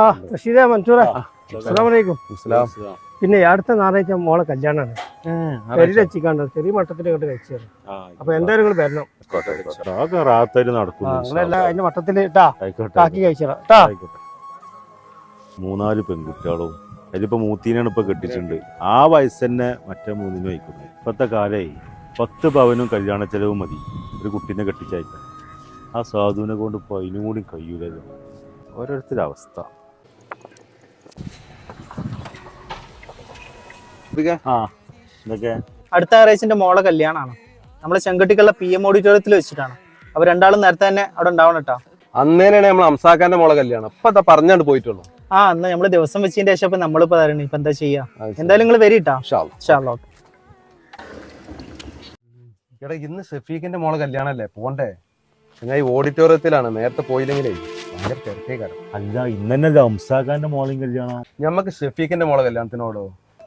ആ റഷീദ മൻസൂറ. അസ്സലാമലൈക്കും. പിന്നെ അടുത്ത ഞായറാഴ്ച മോളെ കല്യാണമാണ് പെരിൽ വെച്ചിക്കാണ്ട് ചെറിയ മട്ടത്തിൽ ഇങ്ങോട്ട് കഴിച്ചത് അപ്പൊ എന്തായാലും നിങ്ങൾ വരണം. നിങ്ങളെല്ലാം അതിന്റെ മട്ടത്തിൽ ഇട്ടാ. ആയിക്കോട്ടെ കാക്കി കഴിച്ചതാ കേട്ടാ ആയിക്കോട്ടെ. മൂന്നാൽ പെൺകുട്ടികളും. അതിലിപ്പോ മൂത്തീനാണ് ഇപ്പൊ കെട്ടിച്ചിട്ടുണ്ട്. ആ വയസ്സ് തന്നെ മറ്റേ മൂന്നിനും അയക്കുന്നു ഇപ്പത്തെ കാലേ പത്ത് പവനും കല്യാണ ചെലവും മതി. ഒരു കുട്ടീനെ കെട്ടിച്ചയക്കാൻ ആ സാധുവിനെ കൊണ്ട് ഇപ്പൊ അതിനും കൂടി കഴിയൂലല്ലോ. ഓരോരുത്തരുടെ അവസ്ഥ ആ എന്തൊക്കെ അടുത്ത ഞായറാഴ്ചന്റെ മോളെ കല്യാണമാണ് നമ്മളെ ചെങ്കട്ടിക്കുള്ള പി എം ഓഡിറ്റോറിയത്തിൽ വെച്ചിട്ടാണ്. അപ്പൊ രണ്ടാളും നേരത്തെ തന്നെ അവിടെ ഉണ്ടാവണം കേട്ടോ. അന്നേനാണ് നമ്മൾ അംസാക്കാന്റെ മോളെ കല്യാണം. ഇപ്പൊ പറഞ്ഞാണ്ട് പോയിട്ടുള്ളൂ. ആ അന്ന് നമ്മൾ ദിവസം വെച്ചതിന്റെ ശേഷം അപ്പൊ നമ്മളിപ്പോ തരണേ ഇപ്പൊ എന്താ ചെയ്യാ? എന്തായാലും നിങ്ങൾ വരിട്ടാ. എടാ ഇന്ന് ഷഫീഖിന്റെ മോളെ കല്യാണല്ലേ? പോണ്ടേ. ഞാൻ ഈ ഓഡിറ്റോറിയത്തിലാണ് നേരത്തെ പോയില്ലെങ്കിലേ ഭയങ്കര തിരക്കേ കാരം അല്ല ഇന്നലെ അംസാഖാന്റെ മോളെയും കല്യാണം. ഞമ്മക്ക് ഷഫീഖിന്റെ മോളെ കല്യാണത്തിനോടോ?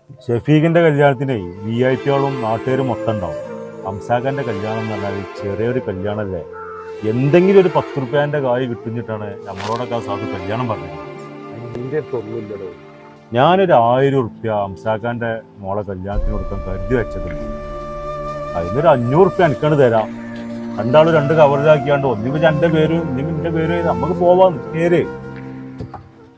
ഷഫീഖിന്റെ കല്യാണത്തിന് വി ഐ പികളും നാട്ടുകാരും മൊത്തം ഉണ്ടാവും. ഹംസാഖന്റെ കല്യാണം എന്ന് പറഞ്ഞാൽ ചെറിയൊരു കല്യാണമല്ലേ? എന്തെങ്കിലും ഒരു പത്ത് റുപ്യാന്റെ കായ് കിട്ടുന്നിട്ടാണ് നമ്മളോടൊക്കെ ആ സാധു കല്യാണം പറഞ്ഞത്. ഞാനൊരു ആയിരം റുപ്യ ഹംസാഖാന്റെ മോളെ കല്യാണത്തിന് കൊടുക്കാൻ കരുതി വെച്ചതുണ്ട് അതിനൊരു അഞ്ഞൂറ് റുപ്യ എനിക്കാണ് തരാം. രണ്ടാളും രണ്ട് കവറിലാക്കിയാണ്ട് ഒന്നിപ്പോ എന്റെ പേര് ഒന്നിപ്പോ എന്റെ പേര് നമുക്ക് പോവാം പേര്